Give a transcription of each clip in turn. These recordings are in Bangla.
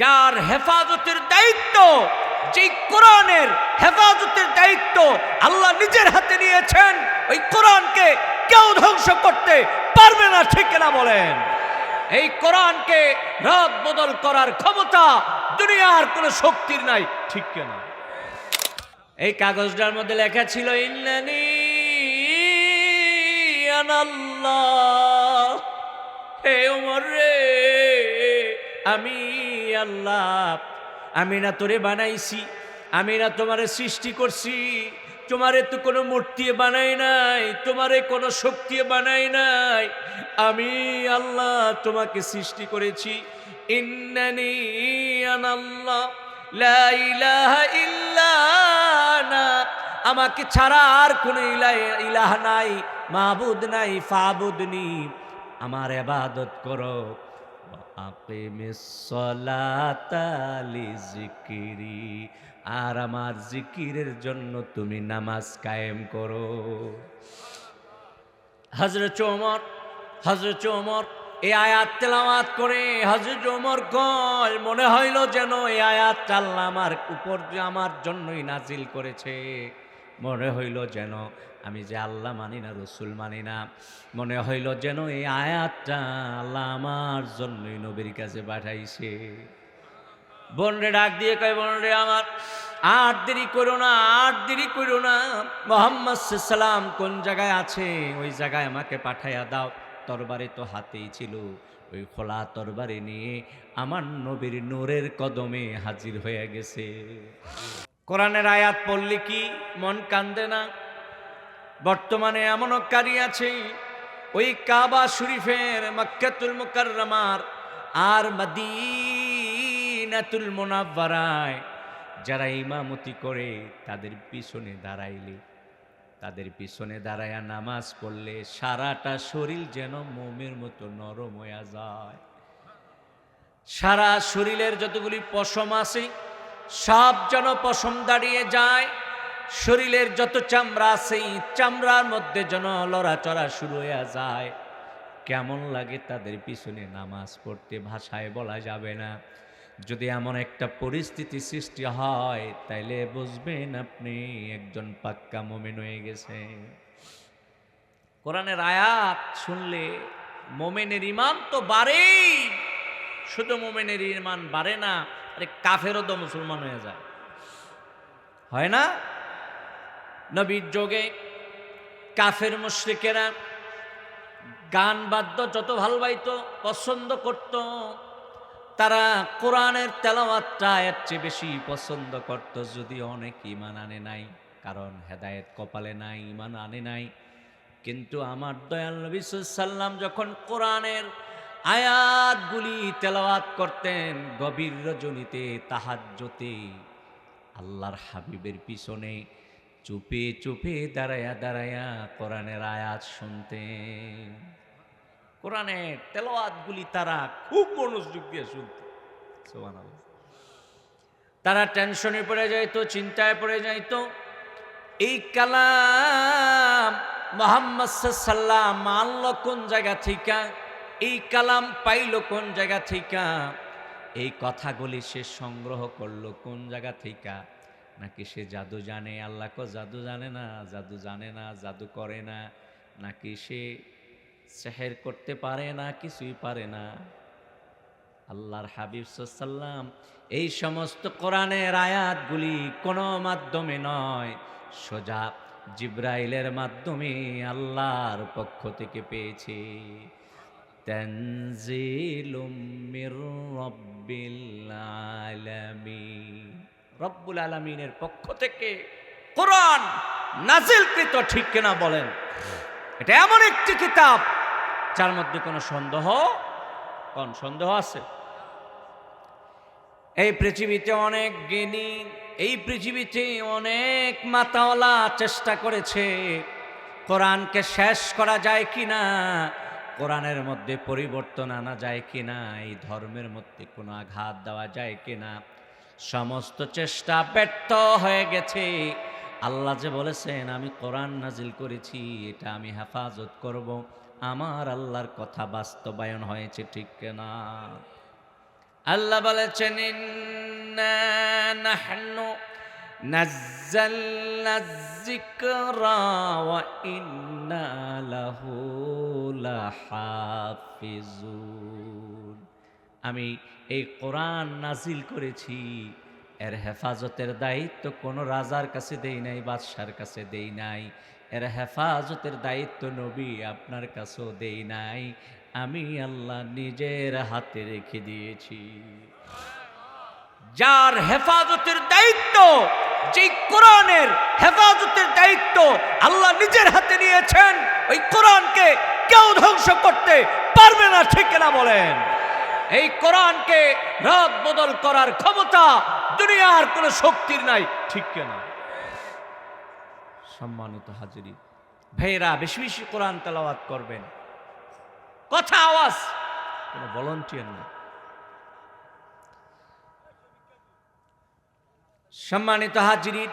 যার হেফাজতের দায়িত্ব, যেই কোরআনের হেফাজতের দায়িত্ব আল্লাহ নিজের হাতে নিয়েছেন, ওই কোরআনকে কেউ ধ্বংস করতে পারবে না, ঠিক না বলেন? এই কোরআনকে রদ বদল করার ক্ষমতা দুনিয়ার কোনো শক্তির নাই, ঠিক কেনা? এই কাগজটার মধ্যে লেখা ছিল, ইন্নানি আনাল্লাহ, হে ওমর রে। আমি আল্লাহ, আমি না তোরে বানাইছি, আমি না তোমারে সৃষ্টি করছি, তোমারে তো কোনো মূর্তি বানাই নাই, তোমারে কোনো শক্তি বানাই নাই। আমি আল্লাহ তোমাকে সৃষ্টি করেছি। ইন্নানি আনাল্লাহ, লা ইলাহা আনা। আমাকে ছাড়া আর কোনো ইলা- ইলাহ নাই মাহবুদ নাই ফাবুদনি আমার এবাদত করো। লিজিকিরি আর আমার জিকিরের জন্য তুমি নামাজ কায়েম করো। হজরত ওমর হজরত ওমর, এই আয়াত তেলাওয়াত করে হজরত ওমর কয় মনে হইল যেন এই আয়াত আল্লাহ আমার উপর আমার জন্যই নাজিল করেছে। মনে হইল যেন আমি যে আল্লাহ মানি না, রসুল মানি না, মনে হইল যেন এই আয়াতটা আল্লাহ আমার জন্যই নবীর কাছে পাঠাইছে। বোনরে ডাক দিয়ে কয়, বনরে আমার, আর দেরি করো না, আর দেরি করো না। মোহাম্মদ সাল্লাম কোন জায়গায় আছে? ওই জায়গায় আমাকে পাঠাইয়া দাও। তরবারি তো হাতেই ছিল। ওই খোলা তরবারি নিয়ে আমার নবীর নূরের কদমে হাজির হয়ে গেছে। কোরআনের আয়াত পড়লে কি মন কান্দে না? বর্তমানে এমনও কারি আছে, ওই কাবা শরীফের মক্কাতুল মুকাররমার আর মদিনাতুল মুনাব্বারায় যারা ইমামতি করে, তাদের পিছনে দাঁড়াইলে, তাদের পিছনে দাঁড়ায়া নামাজ পড়লে সারাটা শরীর যেন মোমের মতো নরম হয়ে যায়। সারা শরীরের যতগুলি পশম আছে, সব যেন পশম দাঁড়িয়ে যায় শরীরের যত চামড়া আছে, এই চামড়ার মধ্যে যেন লড়াচড়া শুরু হয়ে যায়। কেমন লাগে তাদের পিছনে নামাজ পড়তে, ভাষায় বলা যাবে না। যদি এমন একটা পরিস্থিতি সৃষ্টি হয়, তাইলে বুঝবেন আপনি একজন পাক্কা মোমেন হয়ে গেছে। কোরআনের আয়াত শুনলে মোমেনের ইমান তো বাড়েই, শুধু মোমেনের ইমান বাড়ে না, আরে কাফেরও তো মুসলমান হয়ে যায়। হয় না? নবীর যোগে কাফের মুশ্রিকেরা গান বাদ্য যত ভালবাইতো, পছন্দ করত, তারা কোরআনের তেলাওয়াতটা এর চেয়ে বেশি পছন্দ করত যদি অনেক ইমান আনে নাই, কারণ হেদায়েত কপালে নাই, ইমান আনে নাই। কিন্তু আমার দয়াল নবী সাল্লাম যখন কোরআনের আয়াতগুলি তেলাওয়াত করতেন, গভীর রজনীতে, তাহাজ্জতে, আল্লাহর হাবিবের পিছনে চুপে চুপে দাঁড়ায়া দাঁড়ায়া কোরআনের আয়াত শুনতেন কোরআনের তেলাওয়াতগুলি তারা খুব মনোযোগ দিয়ে শুনত। সুবহানাল্লাহ। তারা টেনশনে পড়ে যাইতো, চিন্তায় পড়ে যাইতো। এই কালাম মোহাম্মদ সাল্লাম মানল কোন জায়গা থেকে? এই কালাম পাইল কোন জায়গা থেকে? এই কথাগুলি সে সংগ্রহ করল কোন জায়গা থেকে? নাকি সে জাদু জানে? আল্লাহ কো জাদু জানে না, জাদু জানে না, জাদু করে না। নাকি সে সেহের করতে পারে না, কিছুই পারে না? আল্লাহর হাবিব সাল্লাম এই সমস্ত কোরআনের আয়াতগুলি কোনো মাধ্যমে নয়, সোজা জিব্রাইলের মাধ্যমে আল্লাহর পক্ষ থেকে পেয়েছে। তানজিলুম মির রব্বিল আলামিন। রব্বুল আলামিনের পক্ষ থেকে কোরআন নাজিলকৃত ঠিক কিনা বলেন। এটা এমন একটি কিতাব যার মধ্যে কোনো সন্দেহ, কোন সন্দেহ আছে? এই পৃথিবীতে অনেক জ্ঞানী, এই পৃথিবীতে অনেক মাতাওয়ালা চেষ্টা করেছে কোরআনকে শেষ করা যায় কি না কোরআনের মধ্যে পরিবর্তন আনা যায় কি না এই ধর্মের মধ্যে কোনো আঘাত দেওয়া যায় কি না সমস্ত চেষ্টা ব্যর্থ হয়ে গেছে। আল্লাহ যে বলেছেন, আমি কোরআন নাজিল করেছি, এটা আমি হেফাজত করব। আমার আল্লাহর কথা বাস্তবায়ন হয়েছে, ঠিক না? আল্লাহ বলেছেন আমি এই কোরআন নাজিল করেছি। এর হেফাজতের দায়িত্ব কোনো রাজার কাছে দেই নাই, বাদশার কাছে দেই নাই। এর হেফাজতের দায়িত্ব নবী আপনার কাছেও দেই নাই। আমি আল্লাহ নিজের হাতে রেখে দিয়েছি। যার হেফাজতের দায়িত্ব যে কোরআনের হেফাজতের দায়িত্ব আল্লাহ নিজের হাতে নিয়েছেন, ওই কোরআনকে কেউ ধ্বংস করতে পারবে না, ঠিক না বলেন? এই কোরআনকে রাত বদল করার ক্ষমতা দুনিয়ার কোনো শক্তির নাই, ঠিক কেনা। সম্মানিত হাজিরি, ভাইয়েরা, বেশি বেশি কোরআন তেলাওয়াত করবেন। কথা, আওয়াজ, কোনো ভলন্টিয়ার না সম্মানিত হাজিরি,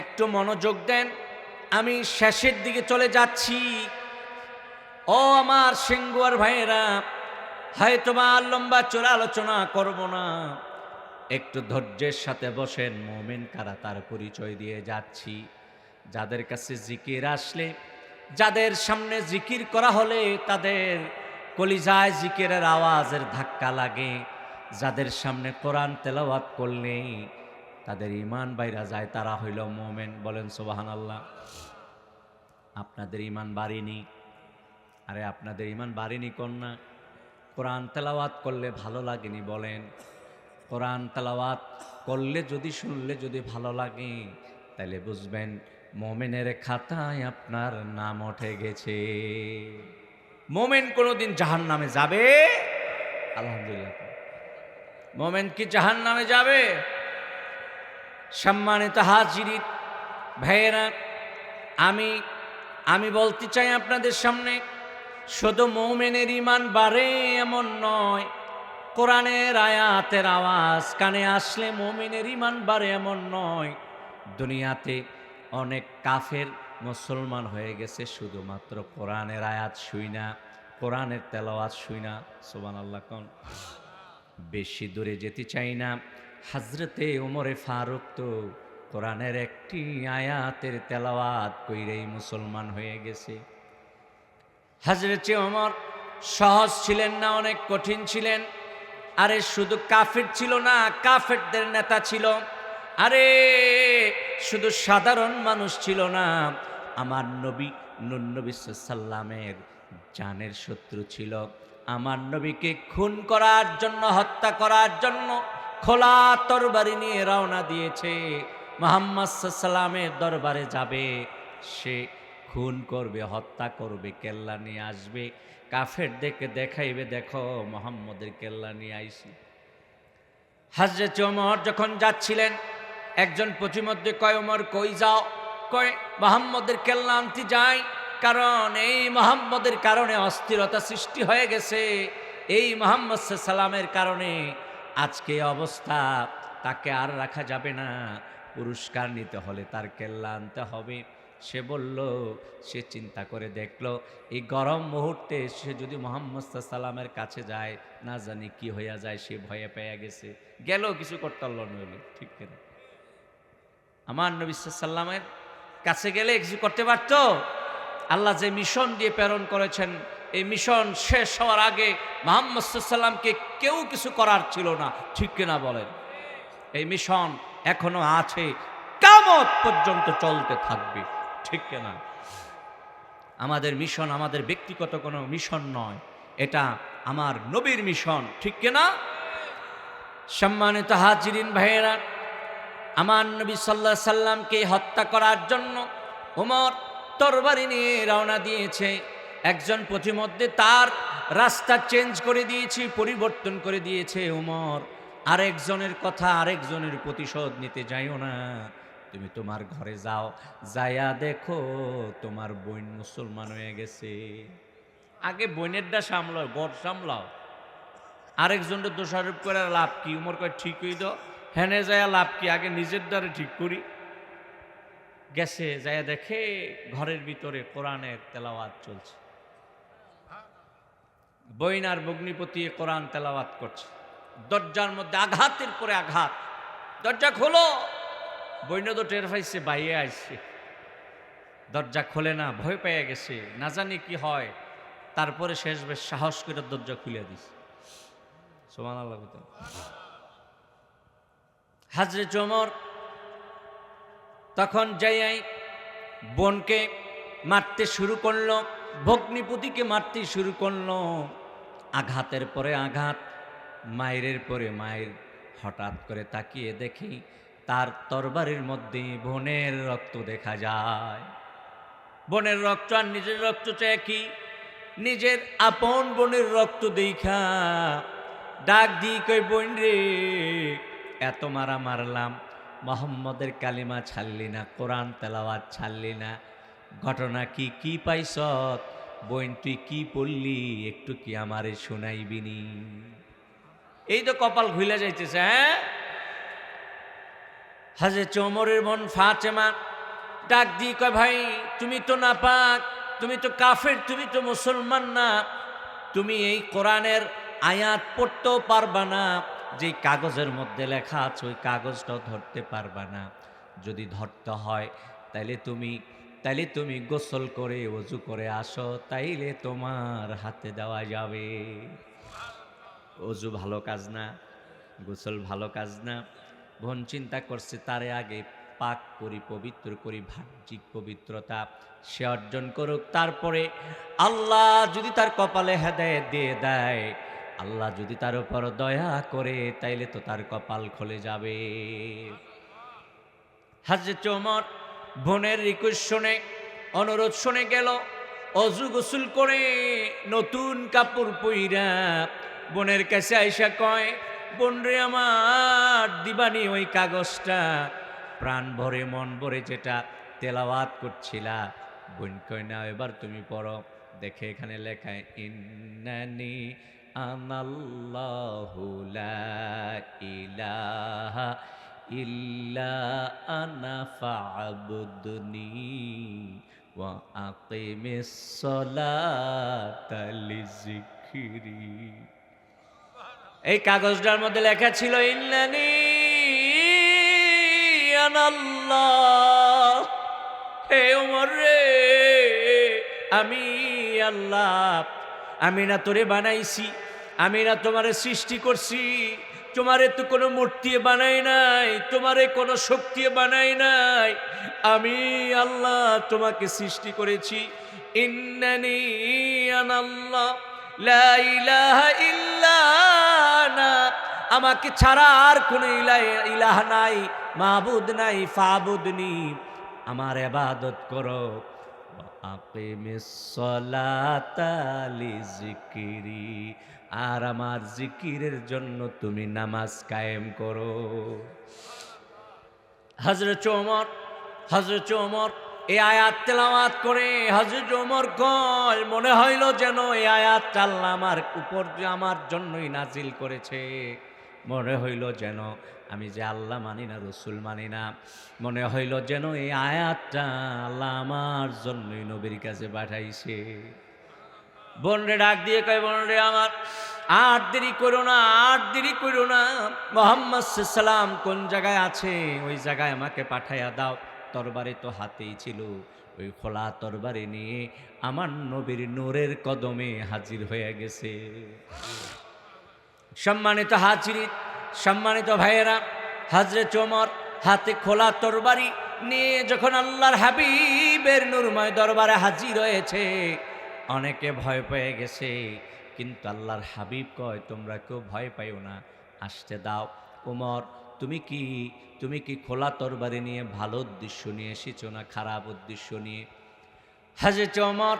একটু মনোযোগ দেন। আমি শেষের দিকে চলে যাচ্ছি। ও আমার সিঙ্গুয়ার ভাইয়েরা হয়তো বা আর লম্বা চোরা আলোচনা করব না। একটু ধৈর্যের সাথে বসেন, মোমেন কারা তার পরিচয় দিয়ে যাচ্ছি। যাদের কাছে জিকির আসলে, যাদের সামনে জিকির করা হলে তাদের কলিজায় জিকিরের আওয়াজের ধাক্কা লাগে। যাদের সামনে কোরআন তেলাওয়াত করলে তাদের ইমান বাইরা যায়, তারা হইল মোমেন। বলেন সোবাহান আল্লাহ আপনাদের ইমান বাড়িনি। আরে, আপনাদের ইমান বাড়িনি কন্যা কোরআন তেলাওয়াত করলে ভালো লাগেনি বলেন। কোরআন তেলাওয়াত করলে যদি শুনলে যদি ভালো লাগে, তাহলে বুঝবেন মোমেনের খাতায় আপনার নাম উঠে গেছে। মোমেন কোনোদিন জাহান নামে যাবে? আলহামদুলিল্লাহ। মোমেন কি জাহান নামে যাবে? সম্মানিত হাজিরি ভাইয়েরা, আমি আমি বলতে চাই আপনাদের সামনে শুধু মৌমেনের ইমান বাড়ে এমন নয়, কোরআনের আয়াতের আওয়াজ কানে আসলে মৌমিনের ইমান বাড়ে এমন নয়, দুনিয়াতে অনেক কাফের মুসলমান হয়ে গেছে, শুধুমাত্র কোরআনের আয়াত শুই না, কোরআনের তেলাওয়াত শুই না সোবান আল্লাহ কন। বেশি দূরে যেতে চাই না, হাজরতে ওমরে ফারুক তো কোরআনের একটি আয়াতের তেলাওয়াত কইরেই মুসলমান হয়ে গেছে। হাজরতে ওমর সহজ ছিলেন না, অনেক কঠিন ছিলেন। আরে শুধু কাফের ছিল না, কাফেরদের নেতা ছিল। আরে শুধু সাধারণ মানুষ ছিল না, আমার নবী নুন্নবী সাল্লামের জানের শত্রু ছিল। আমার নবীকে খুন করার জন্য, হত্যা করার জন্য খোলা তরবারি নিয়ে রওনা দিয়েছে। মোহাম্মদ সাল্লামের দরবারে যাবে সে খুন করবে, হত্যা করবে, কেল্লা নিয়ে আসবে কাফের দেখে দেখাইবে, দেখো মোহাম্মদের কেল্লা নিয়ে আইসি। হাজরত ওমর যখন যাচ্ছিলেন, একজন প্রতিমধ্যে কয়, ওমর, কই যাও? কয়, মোহাম্মদের কেল্লা আনতে যাই, কারণ এই মোহাম্মদের কারণে অস্থিরতা সৃষ্টি হয়ে গেছে। এই মোহাম্মদ সাল্লামের কারণে আজকে অবস্থা, তাকে আর রাখা যাবে না। পুরস্কার নিতে হলে তার কেল্লা আনতে হবে। সে বলল, সে চিন্তা করে দেখল, এই গরম মুহূর্তে সে যদি মোহাম্মদ সাল্লামের কাছে যায়, না জানি কি হইয়া যায়, সে ভয়ে পেয়ে গেছে। গেল কিছু করতে নইলে ঠিক কিনা? আমার নবী সাল্লামের কাছে গেলে কিছু করতে পারতো? আল্লাহ যে মিশন দিয়ে প্রেরণ করেছেন, এই মিশন শেষ হওয়ার আগে মোহাম্মদ সাল্লামকে কেউ কিছু করার ছিল না, ঠিক কিনা বলেন? এই মিশন এখনও আছে কামত পর্যন্ত চলতে থাকবে। ঠিক কিনা? আমাদের মিশন আমাদের ব্যক্তিগত কোনো মিশন নয়। এটা আমার নবীর মিশন ঠিক কিনা? সম্মানিত হাজিরিন ভাইয়েরা, আমার নবী সাল্লাহ সাল্লামকে হত্যা করার জন্য ওমর তরবারি নিয়ে রওনা দিয়েছে। একজন প্রতিমধ্যে তার রাস্তা চেঞ্জ করে দিয়েছে, পরিবর্তন করে দিয়েছে ওমর আরেকজনের কথা আরেকজনের প্রতিশোধ নিতে যাইও না। তুমি তোমার ঘরে যাও যায়া দেখো তোমার বোন মুসলমান হয়ে গেছে। আগে বোনেরটা সামলাও, ঘর সামলাও। আরেকজনের দোষারোপ করে লাভ কি? উমর কয়, ঠিক হই তো হেনে যায় লাভ কি? আগে নিজের দ্বারে ঠিক করি। গেছে যায় দেখে ঘরের ভিতরে কোরআনের তেলাওয়াত চলছে। বইনার বগ্নিপতি কোরআন তেলাওয়াত করছে। দরজার মধ্যে আঘাতের পরে আঘাত। দরজা খোলো। বৈন্য তো টের পাইছে বাইরে আসছে দরজা খোলে না, ভয় পেয়ে গেছে। না জানি কি হয়, তারপরে শেষ বেশ সাহস করে দরজা খুলে দিস সোমান হাজরে চমর তখন যাই বোনকে মারতে শুরু করল, ভগ্নিপতিকে মারতে শুরু করল। আঘাতের পরে আঘাত, মায়ের পরে মায়ের। হঠাৎ করে তাকিয়ে দেখি তার তরবারির মধ্যে বোনের রক্ত দেখা যায়। বোনের রক্ত আর নিজের রক্ত চায় কি নিজের আপন বোনের রক্ত দেখা। ডাক দি কই বোন রে, এত মারা মারলাম। মোহাম্মদের কালিমা ছাড়লি না, কোরআন তেলাওয়াত ছাড়লি না। ঘটনা কি কি পাইছ? বোন, তুই কি পড়লি একটু কি আমারে শোনাইবিনি এই তো কপাল খুলে যাইতেছে হ্যাঁ? হাজে চমরের বোন ফাতেমা ডাক দিয়ে কয়, ভাই, তুমি তো না পাক তুমি তো কাফের, তুমি তো মুসলমান না। তুমি এই কোরআনের আয়াত পড়তেও পারবা না যে কাগজের মধ্যে লেখা আছে, ওই কাগজটাও ধরতে পারবা না। যদি ধরতে হয়, তাইলে তুমি তাইলে তুমি গোসল করে অজু করে আসো, তাইলে তোমার হাতে দেওয়া যাবে। অজু ভালো কাজ না, গোসল ভালো কাজ না। বোন চিন্তা করছে, তারে আগে পাক করি, পবিত্র করি বাহ্যিক পবিত্রতা সে অর্জন করুক। তারপরে আল্লাহ যদি তার কপালে হেদায়ত দিয়ে দেয়, আল্লাহ যদি তার উপর দয়া করে, তাইলে তো তার কপাল খুলে যাবে। হাজরে চমর বোনের রিকোয়েস্ট শুনে, অনুরোধ শুনে গেল, অজু গোসল করে নতুন কাপড় পইরা বোনের কাছে আইসা কয় বোন রে আমার, দিবানি ওই কাগজটা। প্রাণ ভরে, মন ভরে যেটা তেলাওয়াত করছিলা। বোন কয়, না, এবার তুমি পড়ো। দেখে এখানে লেখায়, ইন্নানি আনাল্লাহু লা ইলাহা ইল্লা আনা ফা'বুদনি ওয়া আকিমিস সালাতা লিযিকরি এই কাগজটার মধ্যে লেখা ছিল, ইন্নানি হে ওমর রে, আমি আল্লাহ। আমি না তোরে বানাইছি, আমি না তোমারে সৃষ্টি করছি। তোমারে তো কোনো মূর্তি বানাই নাই, তোমারে কোনো শক্তি বানাই নাই। আমি আল্লাহ তোমাকে সৃষ্টি করেছি। ইন্নানি আনাল্লাহ, লা ইলাহা ইল্লা আনা। আমাকে ছাড়া আর কোনো ইলা- ইলাহ নাই মাহবুদ নাই ফাবুদনি আমার এবাদত করো। আর আমার জিকিরের জন্য তুমি নামাজ কায়েম করো। হজরত ওমর হজরত ওমর এই আয়াত তেলাওয়াত করে হজরত ওমর কয় মনে হইল যেন এই আয়াত আল্লাহ আমার উপর আমার জন্যই নাজিল করেছে। মনে হইল যেন আমি যে আল্লাহ মানি না, রসুল মানি না। মনে হইল যেন এই আয়াতটা আল্লাহ আমার জন্যই নবীর কাছে পাঠাইছে। বনরে ডাক দিয়ে কয়, বোনরে আমার, আর দেরি করো না, আর দেরি করো না। মোহাম্মদ সাল্লাম কোন জায়গায় আছে? ওই জায়গায় আমাকে পাঠাইয়া দাও। তরবারি তো হাতেই ছিল। ওই খোলা তরবারি নিয়ে আমার নবীর নূরের কদমে হাজির হয়ে গেছে। সম্মানিত হাজিরি সম্মানিত ভাইয়েরা হাজরে চমর হাতে খোলা তরবারি নিয়ে যখন আল্লাহর হাবিবের নূরময় দরবারে হাজির হয়েছে, অনেকে ভয় পেয়ে গেছে। কিন্তু আল্লাহর হাবিব কয়, তোমরা কেউ ভয় পাইও না, আসতে দাও। উমর তুমি কি তুমি কি খোলা তরবারি নিয়ে ভালো উদ্দেশ্য নিয়ে এসেছ না খারাপ উদ্দেশ্য নিয়ে? হাজে চমর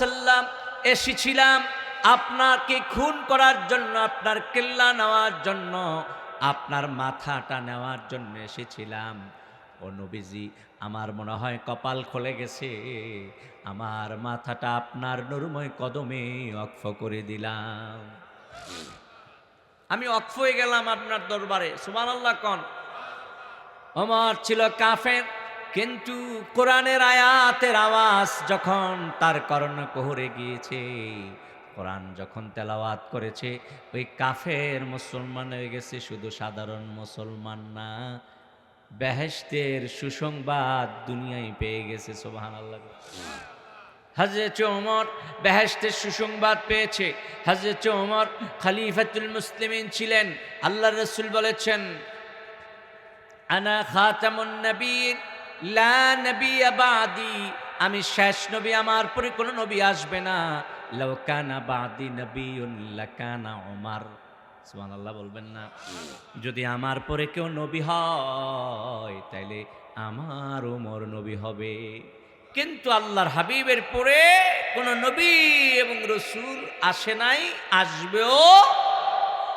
সাল্লাম, এসেছিলাম আপনাকে খুন করার জন্য, আপনার কেল্লা নেওয়ার জন্য, আপনার মাথাটা নেওয়ার জন্য এসেছিলাম। ও নবীজি, আমার মনে হয় কপাল খুলে গেছে। আমার মাথাটা আপনার নরময় কদমে অক্ষ করে দিলাম। আমি অক্ষ হয়ে গেলাম আপনার দরবারে সুমান আল্লাহ কন। অমর ছিল কাফের, কিন্তু কোরআনের আয়াতের আওয়াজ যখন তার কর্ণ কোহরে গিয়েছে, কোরআন যখন তেলাওয়াত করেছে, ওই কাফের মুসলমান হয়ে গেছে, শুধু সাধারণ মুসলমান না, বেহেশতের সুসংবাদ দুনিয়ায় পেয়ে গেছে সোবাহান আল্লাহ হজরত ওমর বেহেশতের সুসংবাদ পেয়েছে। হজরত ওমর খলিফাতুল মুসলিমিন ছিলেন। আল্লাহ রসুল বলেছেন, আনা খাতামুন নবীর লা নবী বাদি। আমি শেষ নবী, আমার পরে কোনো নবী আসবে না। লাউকানা বাদি নবীউন লাকানা ওমর। সুবহানাল্লাহ বলবেন না। যদি আমার পরে কেউ নবী হয়, তাইলে আমার ওমর নবী হবে। কিন্তু আল্লাহর হাবিবের পরে কোন নবী এবং রসুল আসে নাই আসবেও